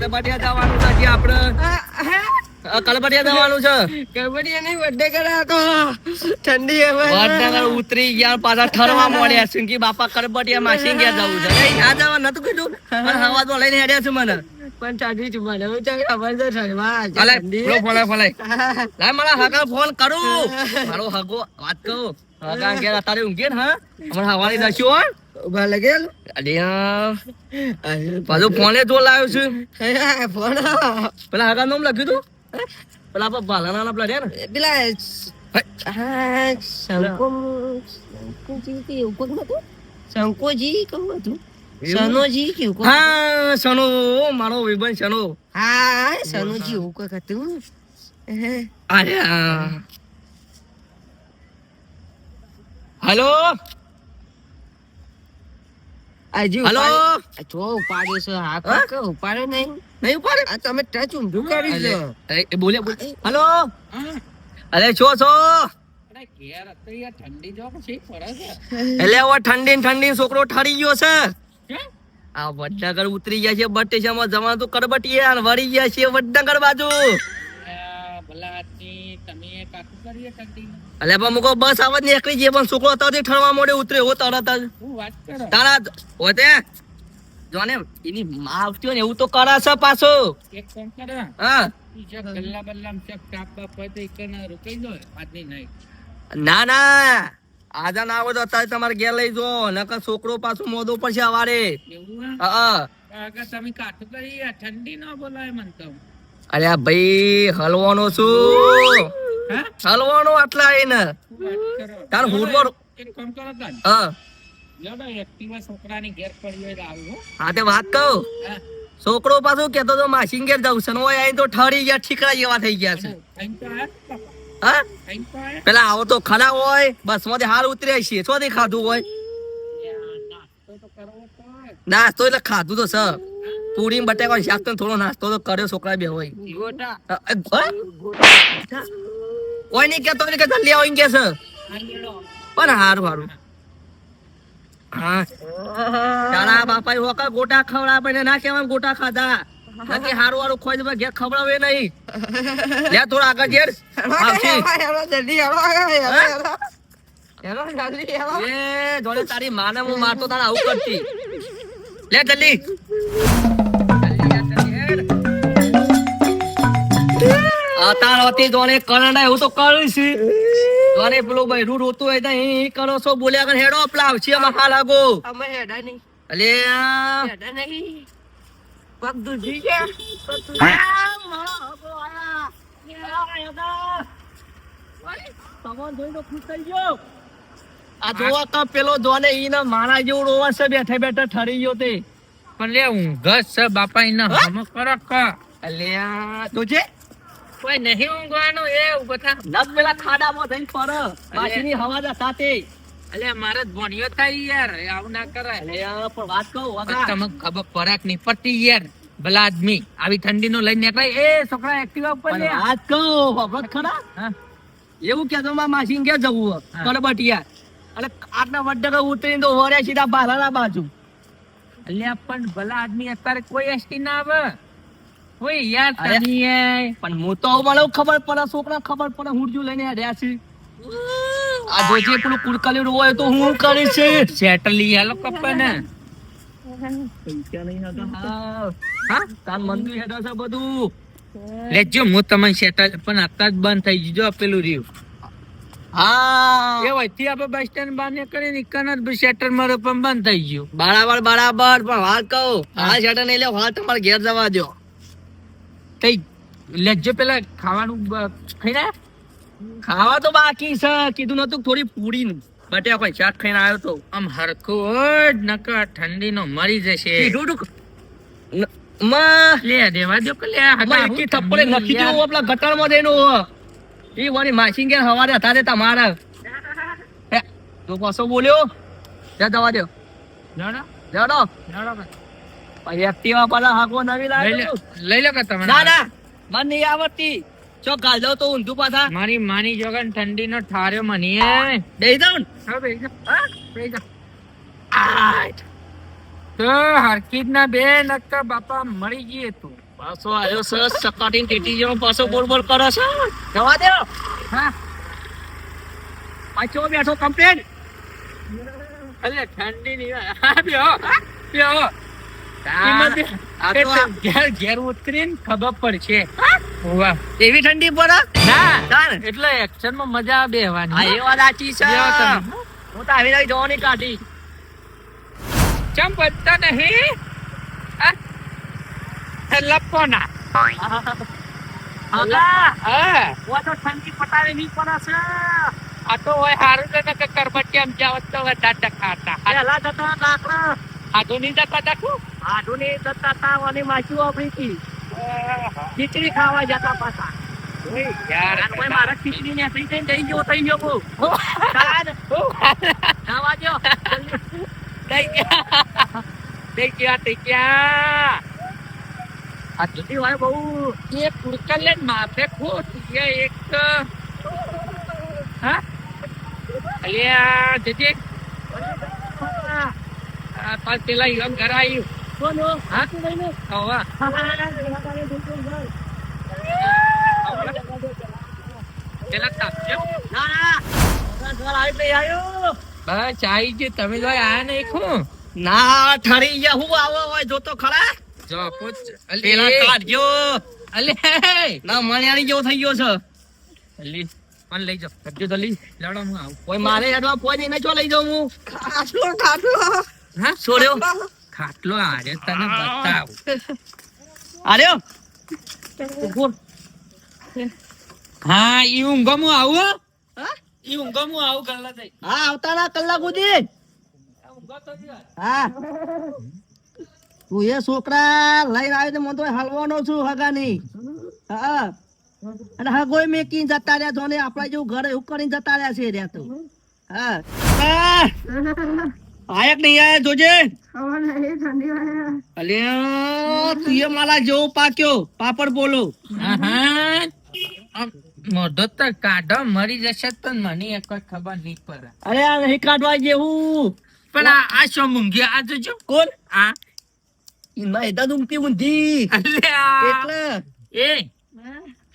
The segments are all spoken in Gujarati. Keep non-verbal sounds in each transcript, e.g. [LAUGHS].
કલબટિયા જવાનું છે હજી આપણે. કલબડિયા જવાનું છે. કલબડિયા નહીં બર્થડે કર્યા તો. ઠંડી હવે વડનગર ઉતરી ગયા પાછા ઠરવા મળ્યા સિંકી બાપા કલબડિયા માં ગયા જવું છે. નહીં, આ જવા નતું કીધું? પણ તો લઈને હેડ્યા છે મને. પણ ઠંડી છું મને. હું ચાલ ખબર છે ઠરવા. ફોન ફોન લાય મારા હગા ફોન કરું. મારો હગો વાત કહું હગા કે અત્યારે ઊંઘે ને હા? હમણાં હવાની દસ્યો ઊભા લગેલ? પાછો ફોને જો લાવ્યો છું. ફોન. પેલા હગા નામ લખ્યું તું? પેલા આપણા ભાલાના પેલા ને? પેલા હે, શંકોજી એવું કોક નતું શંકોજી કેવું હતું? સનોજી કે હા સનો મારો વિબન સનો હા સનોજી એવું કોક હતું. અરે હલો? હલો? જો ઉપાડ્યો છે. હા હા? ઉપાડ્યો નહીં. નહીં ઉપાડે આ તમે ટચ ઊંધું કરી અરે, એ- એ બોલે બોલે. હલો? અરે છો છો? એટલે ઠંડી ઠંડી છોકરો ઠરી ગયો છે. આ વડનગર ઉતરી ગયા છે બસ સ્ટેશનમાં જવાનું તો કરબટીએ અને વળી ગયા છે વડનગર બાજુ. એટલે પણ મુકો બસ આવત જ એકલી જે પણ છોકરો તરત ઠરવા મોડે ઉતરે હો તરત જ તારા હોતે જોને એની માં આવતી ને એવું તો કરે છે પાછો. હા. ના ના આજા ના આવો તો અત્યારે તમારે ઘેર લઈ જો નકર છોકરો પાછો મોદો પડશે અવારે હા અરે ભાઈ હલવાનો છું. હલવાનો આટલા એને તાર હુડવો હા. હા. તે વાત કહું. છોકરો પાછો કેતો તો માસી ઘેર જવું છે ને ઓય આઈને તો ઠરી ગયા ઠીકરા જેવા થઈ ગયા છે. હા? પેલા આવો તો ખરા હોય બસમાંથી હાલ ઉતર્યા છીએ શોથી ખાધું હોય? નાસ્તો એટલે ખાધું તો સર પૂરી બટાકા શાક તો થોડો નાસ્તો તો કર્યો છોકરા બે હોય. ગોટા? કોઈ નહીં કેતો કે જલ્દી આવીને કે છે. પણ હારું હારું. હા. તારા બાપા હોકા ગોટા ખવડાવે પણ ના કેવા ગોટા ખાધા. બાકી હારું હારું ખોજ દે ઘેર ખવડાવે નહીં. લે થોડા આગળ ઘેર. જલ્દી એ જોડે તારી માને હું મારતો તારા આવું કરતી. લે જલ્દી. અતાર હતી જોને કરંડા એવું તો કરીશ જોને પેલું બૈરું રોતું હોય તો અહીં કરો છો બોલ્યા કર હેડો પેલા આવશે એમાં ખા લાગો અમે હેડા નહીં. અલે હેડા નહીં. પગ છે દૂધી. આ, જોવા કા પેલો જોને ઈને મારા જેવું રોવા છે બેઠે બેઠે ઠરી ગયો તે. પણ લે ઊંઘ છે બાપા ઈને હમ કરો ક. અલ્યા તુજે કોઈ નહીં ઊંઘવાનું એ બધા નગ પેલા ખાડામાં થઈને ફરો. માછીની હવા દા સાથે. અલે મારે ભણ્યો થાય યાર આવું ના કરાય. પણ વાત કહું વગા. તમે ખબર પરાક નહીં પડતી યાર ભલા આદમી આવી ઠંડી નો લઈને નીકળાય. એ છોકરા એક્ટિવા ઉપર લે વાત કહું ખબર ખરા. એવું કેતો માં માસી ક્યાં જવું. કડબટિયા. અને આટલા વડે ઉતરીને તો વળ્યા સીધા બાલાના બાજુ. અલ્યા પણ ભલા આદમી અત્યારે કોઈ એસટી ના આવે. કોઈ યાર અરે. પણ હું તો મને ખબર પડે છોકરા ખબર પડે હુંડજુ લઈને હડ્યા છે. આ જોજે પેલું કુડકલી હોય તો હું કરીશ. સેટલી હાલો કપ્પા ને પૈસા નહીં હતા હા હા તાર મંદિર હેડે છે બધું. લેજો હું તમને સેટલ પણ અત્યારે જ બંધ થઈ જજો જો પેલું રહ્યું. હા. એ વચ્ચે આપણે બસ સ્ટેન્ડ બહાર નીકળી નીકળ શેટર મારો પણ બંધ થઈ ગયું. બરાબર બરાબર પણ વાત કહું. હા. શેટર નહીં લે હાલ તમારે ઘેર જવા દો કઈ લેજે પેલા ખાવાનું ખાઈ રહ્યા? ખાવા તો બાકી છે. કીધું નતું થોડી પૂરી બટે કોઈ શાક ખાઈને આવ્યો તો. આમ હરખું જ નકા ઠંડી નો મરી જશે. ન- લે દેવા દો કે લે એકી થપ્પડે નખી. દેવું આપણા હો. ઈ વળી માસી ઘેર હવારે હતા તમારા. [LAUGHS] તું પાછો બોલ્યો? ત્યાં જવા દો જાડો. કે. પછી એક્ટિવા પાછા હાંકવો નવી લઈ લઈ લો કે તમે ના ના મને નહીં આવડતી. ચો ગાલ દો તો ઊંધું પાછા. મારી માની જોગન ઠંડી નો ઠાર્યો મની. દઈ દઉં હા. હા? તો હરકીત ના બે નક્કા બાપા મળી ગયે તું. પાછો આવ્યો સરસ સપાટી ટેટી જેવો પાછો બોલ બોલ કરો છો. જવા દો. હા. પાછો બેઠો કમ્પ્લેન અલે ઠંડી નહીં ખબર પડશે. વાહ. એવી ઠંડી પડે? ના. એટલે એક્શનમાં મજા બેહવાની. આ એ વાત સાચી છે. હું તો આવી રહી જવાની કાઢી. ચમ બનતા નહીં? હા? ના આગા હા. હું તો ઠંડી પટાવે નહીં પડે આ તો હોય હારું કરબટી આમ જાવત તો વધારે પેલા જતા લાકડા આધુનિક ટકા ટકું? આધુનિક જતા તાવ અને માછું આપણી હતી ખીચડી ખાવા જતા પાછા. મારા ખીચડી ને થઈ જઈને થઈ ગયો થઈ ગયો ખાવા. થઈ ગયા. થઈ ગયા થઈ ગયા. બહુ. એક કુરકલે માથે ખોટ એક. હા? અલ્યા જજે. પાછ પેલા યમ ઘર આવ્યું કોનો હા હવા પેલા તાપજો ના ના ઘર આવી નહીં આવ્યો બસ આવી ગયું. તમે જો આયા ના ઠરી ગયા. હું આવો હોય જોતો ખરા? જો પૂછ. પેલા કાઢજો. અલે ના મણિયાણી જેવો થઈ ગયો છે. અલી પણ લઈ જાઓ? કરજો તો લઈ લડો હું આવું. કોઈ મારે હેડવા કોઈ નહીં ચો લઈ જાઉં હું? હા સોર્યો ખાટલો આરે તને બતાવું. આર્યો? ઊભો. હા ઈ ઊંઘો હું આવું ઈ ઊંઘો હું આવું ગલ્લા થઈ. હા આવતાના કલાક સુધી. ઊંઘો તો જ. હા. તું એ છોકરા લઈને આવ્યો તો મને તો હલવાનો છું હગાની. હા. અને હગોય મેકીને જતા રહ્યા છો ને? આપણા જેવું ઘર એવું કરીને જતા રહ્યા છે રહ્યા તો. હા! આયક નહીં આયા જોજે? અલે તું એ માલા જેવો પાક્યો. પાપડ બોલો. મોઢો તો કાઢો મરી જશે તો મને એક ખબર નહીં પડે. અરે આ નહીં કાઢવા જેવું. પણ આ શો મૂંગી? આ જોજો કોણ? આ. ના એદા ઊંઘતી ઊંધી. અલ્યા. એટલે. એ.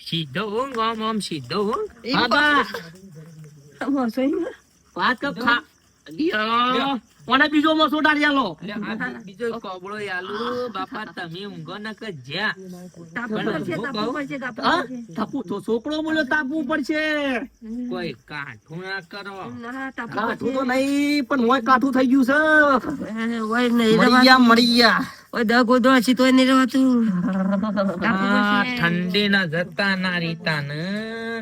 સીધો ઊંઘ આમ આમ સીધો ઊંઘ. બાબા. વાત કપ ખા અલ્યા. કોને બીજો મસો ડાળી આલો અલ્યા, આ બીજો કોબળો આલુ બાપા તમે ઊંઘો ન કે જ્યાં. તાપુ તો છોકરો બોલ્યો તાપવું પડશે. કોઈ કાઠું ના કરો. કાઠું તો નહીં પણ મોય કાઠું થઈ ગયું છે. મરી ગયા મરી ગયા આ ઠંડી ના જતા ના રીતા ને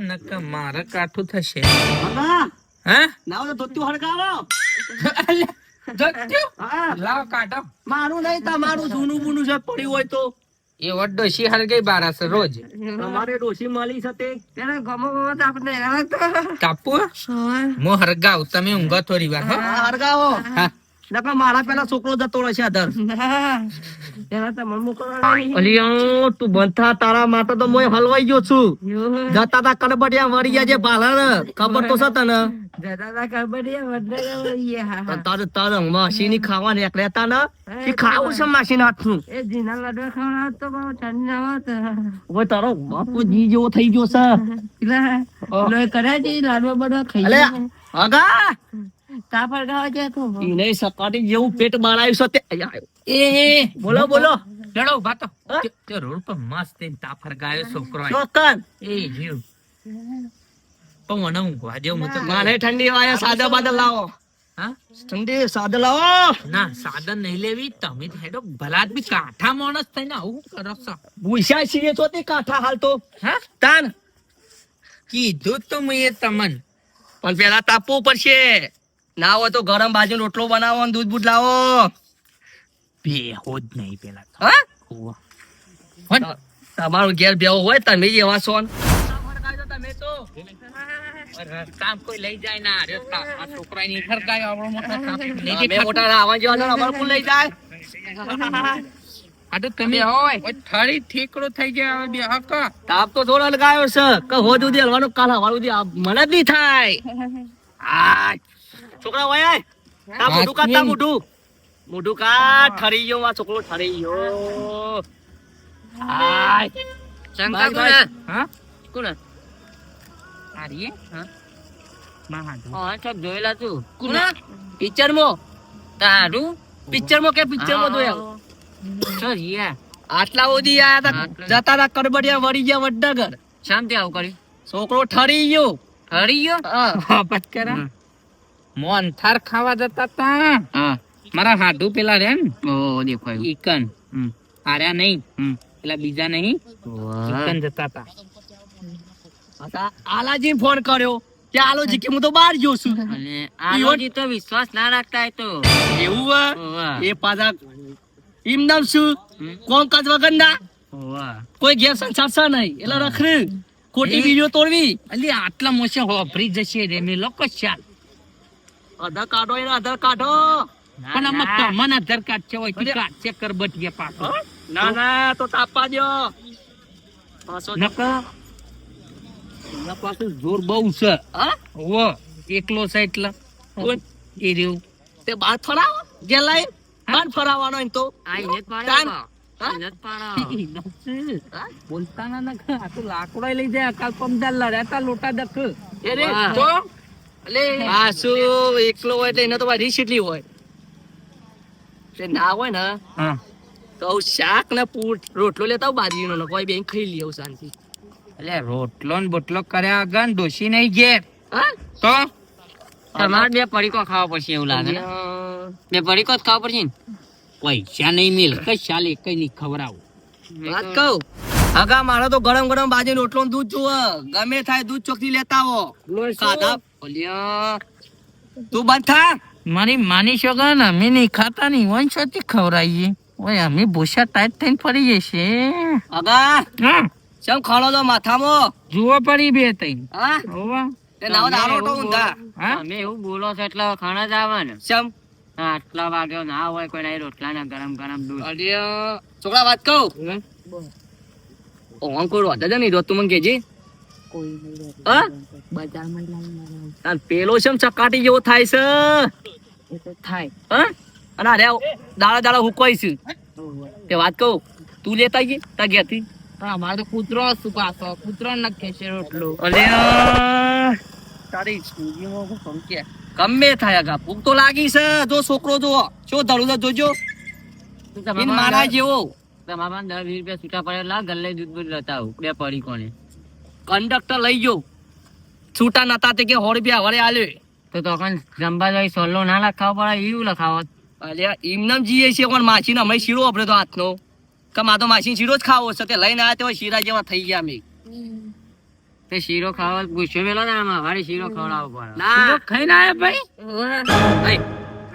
નક મારે કાઠું થશે. હે? હા? નાવ તો તું હડકાવો. લાવ કાઢો. મારું નહીં તમારું જૂનું બૂનું છે પડ્યું હોય તો. એ વડો ગઈ બારાસ રોજ. તમારે ડોશી મળી છે કાપુ હું. હરગાવ તમે ઊંઘો થોડી વાર હો. હા, હળગાવો હા. નકર મારા પેલા છોકરો જતો રહેશે અધર. અલિયો તું બંધા તારા માટે તો મોય હલવાઈ ગયો છું. જતા તા કડબડિયા વળી ગયા જે ભાલા ખબર તો છે તને. પણ તારે તારે માસી ની ખાવા નીકળ્યા તા ને કે ખાવું છે માસી ના હાથનું. હવે તારો બાપુ જી જેવો થઈ ગયો છે. અલે આગા. ઈને સપાટી જેવું પેટ બાળાયું છે તે. અહીંયા આવ્યો. એ બોલો બોલો. લડો ઊભા તો. રોડ પર મસ્ત એને તાફર ગાયો છોકરો ચોકન એ જીવ. પણ મને ઊંઘવા હું તો મારે ઠંડી વાયા સાદા બાદા લાવો. હા? ઠંડી સાદા લાવો. ના સાધન નહીં લેવી. તમે તો હેડો ભલા બી કાઠા માણસ થઈને આવું કરો છો. ભૂસ્યા છીએ તો તે કાંઠા હાલ તો હા? તાન. કીધું તો મેં તમન. પણ પેલા તાપવું પડશે. ના હોય તો ગરમ બાજુ રોટલો બનાવો દૂધ બૂધ લાવો. બેહો જ નહીં પેલા હા? તમારું ઘેર બેહો હોય તમે જ એવા છો તમે તો કામ કોઈ લઈ જાય ના અરે તા- આ છોકરાની ખરકાયો આવડો મોટો કામ. લઈ અમે જાય. મોટા રાવણ જેવા અમારે કોણ લઈ જાય? આ તો તમે હોય. થળી ઠીકડો થઈ જાય હવે બે હક તાપ તો થોડો લગાયો છે કે હો સુધી હલવાનું કાલ હવાનું સુધી મને જ નહીં થાય. [LAUGHS] આ છોકરા હોય આય. તા મોઢું મોઢું મોઢું કાઢ ઠરી ગયો આ છોકરો ઠરી ગયો. આય. શંકા કોના. હા? કોના? આર્યે? હા? મહાદેવ. હા સબ જોયેલા તું કોના? તારું? કે જોયા? છો જીયા આટલા સુધી આયા તા જતા તા કરબડિયા વળી ગયા વડનગર. શાંતિ આવું કરી છોકરો ઠરી ગયો. ઠરી ગયો? હા. પટકરા હમ. મોનથાર ખાવા જતા તા. હા. મારા હાડુ પેલા રે ને? ઓ દેખાય. ઈકન આર્યા નહીં. પેલા બીજા નહીં. ઈકન જતા હતા. આલાજી ફોન કર્યો કે આલોજી કે હું તો બહાર ગયો છું. અને આલોજી તો વિશ્વાસ ના રાખતા તો. એવું? એ પાછા એમ નામ શું. કોણ કાચ વગર ના? કોઈ ગેસ સંસાર છે નહીં. એટલે રખડ ખોટી વીડિયો તોડવી. અલી આટલા મોસે હોભરી જશે રે મેં લોકો ચાલ આધાર કાઢો એને આધાર કાઢો. પણ આમાં ના. કમન આધાર કાર્ડ છે હોય તો કાઢ ચેક કર બટિયા પાછો ના ના તો તાપવા દો પાછો નકર? એના પાછું જોર બહુ છે. હા? એકલો છે એટલે? એ રહ્યું. તે બાર ફરાવો. જે લઈ બાર ફરાવવાનો એમ તો. આ પાડો. તો. બોલતા ના નખ આ તો લાકડા લઈ જાય કાલ પમદાર લડ્યા લોટા દખ. એ રે. તો એટલે એકલો હોય એટલે એને તો રીસ એટલી હોય. તે ના હોય ને તો શાક ને પૂટ રોટલો લેતા આવું બાજરીનો ને કોઈ બેન ખાઈ લઈએ શાંતિ. એટલે રોટલો ને બોટલો કર્યા વગર ડોસી નહીં ઘેર. તો? તમારે બે પડીકો ખાવા પડશે એવું લાગે બે પડીકો જ ખાવા પડશે પૈસા નહીં મિલ કઈ ચાલે કઈ નહીં ખવડાવું. વાત કહું. આગા મારો તો ગરમ ગરમ બાજરી રોટલો ને દૂધ જુઓ ગમે થાય દૂધ ચોખી લેતા આવો. ઓલ્યા. તું બંધ થા? મારી માની શકો ને અમે નહીં ખાતા નહીં વંશોથી ખવડાવીએ ઓય અમે ભૂસા ટાઈટ થઈને ફરી જશે. અગા હા. ચમ ખાડો તો માથામાં? જુઓ પડી બે તઈ હા? હોવા. તે નાવ દારો તો એવું ઊંધા હા? તમે એવું બોલો છો એટલે ખાણા જ આવે ને. ચમ? આટલા વાગ્યો ના હોય કોઈ ના રોટલા ના ગરમ ગરમ દૂધ. છોકરા વાત કહું? ઓન કોઈ રોતા જ નહીં રોત તું મને કેજે પેલો છે ચકાટી જેવો થાય છે. થાય. હા? અને અરે દાડા દાડા હુકવાય છે તે વાત કહું તું લેતા ગઈ તા ઘેરથી? અમારે તો કૂતરો શું કૂતરો નખે છે રોટલો. અરે તારી સ્કૂલીમાં હું ગમે થાય આગા ભૂખ તો લાગી છે. જો છોકરો જો શું ધડું જોજો મારા જેવો. તમારા દસ વીસ રૂપિયા છૂટા પડેલા ગલ્લે દૂધ બધું લેતા આવું. બે પડી કોને? કંડક્ટર લઈ ગયો. છૂટા નતા તે કે સો રૂપિયા આલ્યો તો તો કણ જમવા જાય ના લખાવો પડે એવું લખાવો અલ્યા એમને જીએ છે પણ માછીને અમે શીરો આપણે તો હાથનો. કે મા તો માછી શીરો જ ખાવો છે તે લઈને આવ્યા તે શીરા જેવા થઈ ગયા અમે. તે શીરો ખાવા ગુસ્સો મેલો ને આમાં મારે શીરો ખવડાવવો પડે. ના. ખાઈને આયા ભાઈ? આય,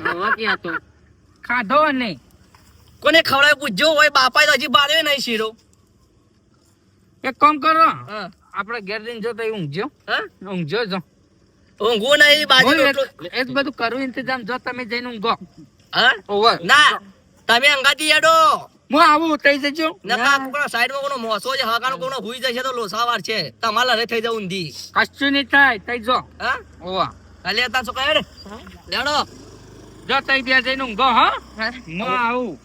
હવે ક્યાં તો? ખાધો ને કોને ખવડાવી પૂછજો હોય બાપા તો હજી બાર્યો નહીં શીરો. એક કામ કરો. હા. આપણે ઘેર જઈને જો તો ઊંઘજો. હા? ઊંઘજો જો. ઊંઘો ના એ બાજુ એ બધું કરું ઇંતજામ જો તમે જઈને ઊંઘો. હા? ઓવર. ના તમે અંગાતી એડો હું આવું ઉતરી જજો. નકા સાઈડમાં કોનો મોસો છે હાકાનો કોનો હુઈ જશે તો લોસાવાર છે. તમારા રે થઈ જાવ ઊંધી કશું નહીં થાય તઈ જો. હા? ઓવા કાલે તા છોકરા કહે લેડો. જો તઈ બે જઈને ઊંઘો હા. હું. આવું.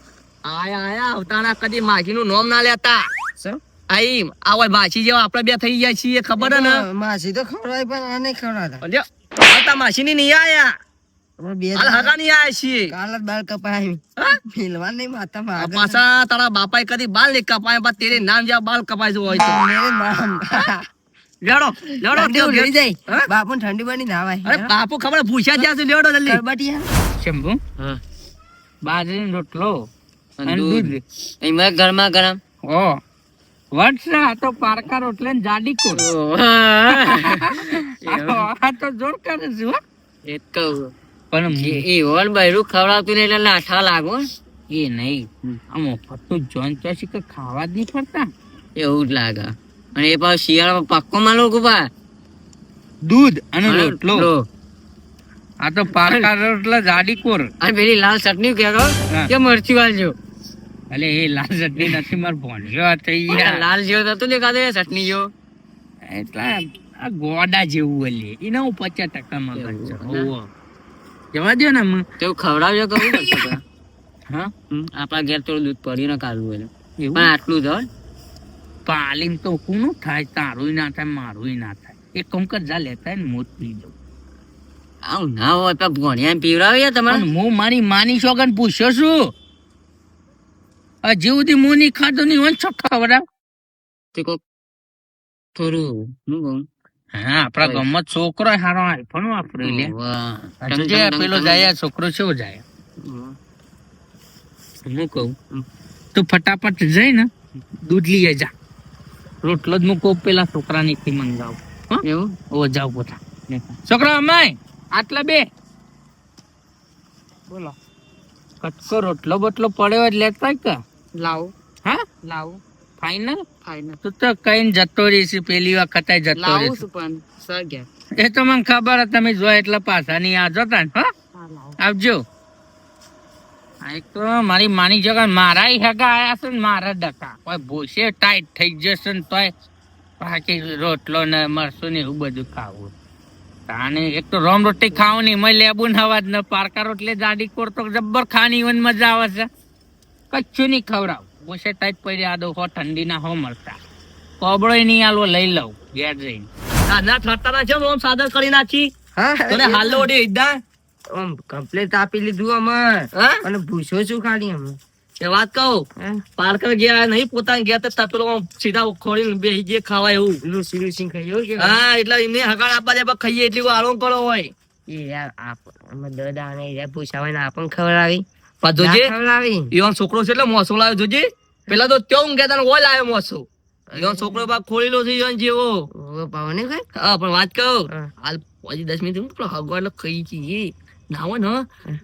આયા આયા ઉતાણા કદી માછીનું નામ ના લેતા. શું? આઈ આ હોય માછી જેવા આપણે બે થઈ ગયા છીએ ખબર હે ને? માસી તો ખવડાય પણ આને ખવડાતા અલ્યા હાલની નહીં આયા. બે હાલ હગા નહીં આયા છીએ. કાલ જ બાળ કપાય. હા? મિલવા નહીં માતા આ પાછા તારા બાપાએ કદી બાલ નહીં કપાય તેરે નામ જેવા બાલ કપાય હોય લેડો લેડો લઈ જાય. બાપુ ઠંડી બની અરે બાપુ ખબર પૂછ્યા ત્યાં સુધી લેડો જલ્દી. શંભુ હા. બાજરીનો રોટલો અને દૂધ. દૂધ. એમાં ગરમા ગરમ. ઓ વટસા તો પારકા રોટલે જાડી કોર [LAUGHS] આ તો જોર કરે છે હો. એ કહું. પણ એ ઓલ બૈરું ખવડાવતું નહીં એટલે લાઠા લાગો એ નહીં. આમ ફરતું જોઈન ચોસી કે ખાવા જ નહીં ફરતા? એવું જ લાગે. અને એ પાછું શિયાળામાં પાક્કો માલો ગુબા દૂધ અને રોટલો. આ તો પારકા રોટલા જાડી કોર અને પેલી લાલ ચટણી કે. કે મરચી વાળજો અલે એ લાલ ચટણી નથી માર ભોંડ્યો થઈ ગયા. લાલ જેવો થતો દેખાતો કાદે ચટણી જો એટલે આ ગોડા જેવું અલે. એને હું પચાસ ટકા માં એવું. જવા દો ને આમ. તેવું ખવડાવજો કહું ને હા? આપણા ઘેર થોડું દૂધ પડી ને કાઢવું એટલે પણ આટલું જ હોય. પાલીન તો કોનું થાય તારું ના થાય મારું ના થાય. એ કંકર કર જા લેતા ને મોત પી દઉં આવું ના હોય તો ભણ્યા પીવડાવ્યા તમારે? હું મારી માની સોગન પૂછ્યો છું. હજી સુધી હું નહીં ખાધો નહીં હોય ખાવડા તે કોક થોડું હું કહું? હા આપણા ગામમાં છોકરો હારો આઈફોન વાપરે લે. સમજે પેલો જાય છોકરો શું જાય? હું કહું? તું ફટાફટ જઈ ને દૂધ લઈ જા રોટલો જ મૂકો પેલા છોકરાની થી મંગાવ. એવું? ઓ જાવ પોતા. છોકરા અમાય આટલા બે. બોલો. કટકો રોટલો બોટલો પડ્યો એટલે લેતા કે? લાવો. હા? લાવ. ફાઈનલ ફાઈનલ તું તો કઈ જતો રહીશ પેલી વખત જતો રહીશ પણ સગ્યા એ તો મને ખબર તમે જો એટલે પાછા. નહીં આ જતા હા? આવજો. એક તો મારી માની જગા મારા હગા આયા છે ને મારા ડકા. કોઈ ભૂસે ટાઈટ થઈ જશે ને તોય બાકી રોટલો ને મરસું ને એવું બધું ખાવું. તાને એક તો રોમ રોટી ખાવાની મેં લેબુ ને હવા જ ને પારકા રોટલે જાડી કોડતો જબ્બર હોય મજા આવે છે. કચ્છું નહીં ખવડાવ. ભૂસે ટાઈટ પડી આદો હો ઠંડી ના હો મળતા. કોબળો નહીં આલો લઈ લઉં ઘેર જઈને. ના થતા ના છે આમ સાદર કરી નાખી. હા તને હાલો ઓડી ઈદા આમ કમ્પ્લેટ આપી લીધું અમે અને ભૂસો છું ખાલી અમે એ વાત કહું? હા. પાર્કર ગયા નહીં પોતાને ગયા તો પેલો સીધા ખોળી બેસી જે ખાવાય એવું. લૂસી લૂસી ખાઈ કે? હા એટલે એમને હગાડ આપવા દે ખાઈએ એટલી વાર કરો હોય. એ યાર આપ અમે દડા ને યાર પૂછાવાય ને ખબર ખવડાવી. પણ જોજે ઈવન છોકરો છે એટલે મોસો લાવ્યો જોજે. પેલા તો ત્યો ઊંઘ્યા તને ઓલ આવ્યો મોસો ઈવન છોકરો બાપ ખોલેલો છે ઈવન જેવો. પાવને કઈ? હા પણ વાત કહો હાલ પછી દસ મિનિટ પેલો હગવા એટલે ખાઈ છીએ ના હોય ને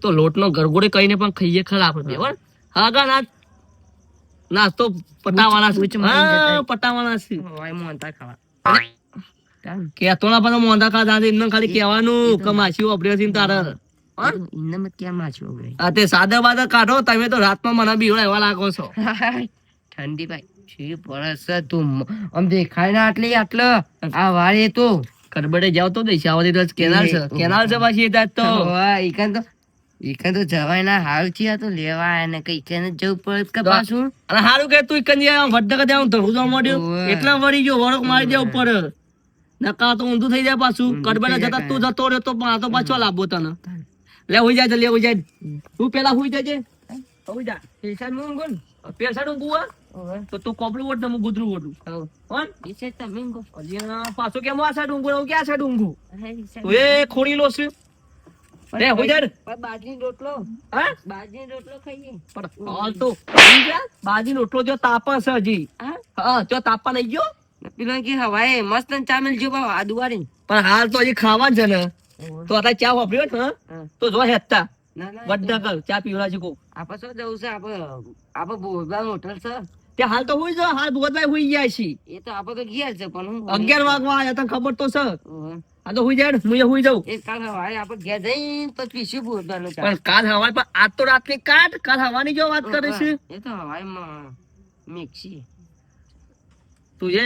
તો લોટનો ગરગોડે કહીને પણ ખાઈએ ખરા આપણે બે હાગા ના નાસ્તો પટાવાના છે. હા પટાવાના છે. હોય મોંતા ખાવા. કે કેતો ના પણ મોંધા ખાધા એમને ખાલી કહેવાનું કે અપડે તારે. આ તે સાદા બાદા કાઢો તમે તો રાતમાં મને બીવડા એવા લાગો છો. ઠંડી ભાઈ. શી પરસ તું આમ દેખાય ના આટલી આટલો. આ વાળે તો. કરબડે જાવ તો દઈશાવાથી તો કેનાલ છે. કેનાલ છે પાછી એ તો. ઈકન તો ઈકન તો જવાય ના હાલ છે તો લેવા અને કઈ જવું પડે કે પાછું. અને હારું કે તું કદે આમ ધરું જવા માંડ્યું. એટલા વળી ગયો વળક મારી દેવું પડે. નકા તો ઊંધું થઈ જાય પાછું. કડબડા જતા તું જતો રહ્યો તો પાછો લાભો તને. લે હોઈ જાય લે હોઈ જાય. તું પેલા હોઈ જજે. હોઈ જા. પૈસા ને? પેસાડું ગુવા તો તું કોપડું વટ તમે ગુદરું વટું. કોણ પૈસા તમે માંગો. પાછો કેમ આ સાઈડ ઊંઘું? ક્યાં સાઈડ ઊંઘું? એ ખોડી લો છે. અરે હોઈ જા ને. રોટલો. હા? બાજરીનો રોટલો ખાઈએ પણ હાલ તો હોઈ જા. બાજી રોટલો જો તાપા છે હજી. હા? જો તાપા નઈ ગયો. પેલો કે હવાએ મસ્ત ચામેલ જો બાવા આ દુવારી પણ હાલ તો હજી ખાવા છે ને. તો આ ચા વાપર્યો ને તો જો હેતા ના ના કર ચા પીવડા છે કો આપણે શું જવું છે? આપણે આપણે બોલબાન હોટલ છે. તે હાલ તો હોય છે હાલ ભગતભાઈ હોઈ ગયા છે એ તો આપણે તો ગયા છે પણ અગિયાર વાગવા આવ્યા તને ખબર તો છે. આ તો હોઈ જાય ને હું હોઈ જાઉં. એ કાલ હવારે આપણે ગયા જઈ તો પીશું બોલબાનું પણ કાલ હવાય પણ આજ તો રાતની કાટ કાલ હવાની જો વાત કરે છે. એ તો હવાઈમાં મિક્સી. તુજે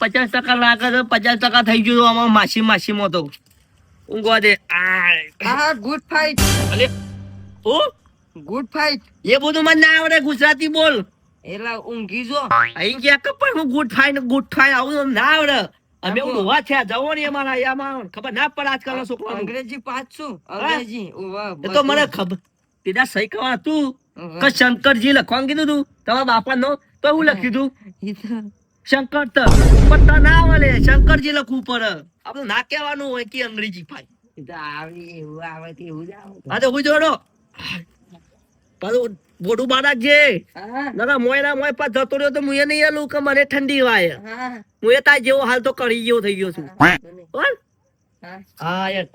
પચાસ ટકા લાગે છે પચાસ ટકા થઈ ગયું આમાં માસી માસીમાં તો. ઊંઘવા દે. આ ગુડ ફાઈટ અલે ઓ ગુડ ફાઈટ એ બધું મને ના આવડે ગુજરાતી બોલ. એટલે ઊંઘી જો. અહીં ગયા કે પણ હું ગુડ ફાઈન ગુડ ફાઈન આવું ના આવડે. અમે નવા થયા જવો ને અમારા અહીંયામાં ખબર ના પડે આજકાલના છોકરાઓને. અંગ્રેજી પાછું? અંગ્રેજી? ઓવા, તો મને ખબર. તીધા સહી કરવા તું. કે શંકરજી લખવાનું કીધું તું. તમારા બાપા નો તો હું ઈ તો શંકર તો પત્તા ના વાલે શંકરજી લખવું પડે. આપણે ના કહેવાનું હોય કે અંગ્રેજી ભાઈ. ઈ તો જ હું જોડો. પાછું બોડું બાળક છે હા મોય ના મોય પાછ જતો રહ્યો તો મુએ નહીં આલું કે મને ઠંડી વાય. હા. હું એ તાર જેવો હાલ તો કરી જેવો થઈ ગયો છું. હા. હા યાર.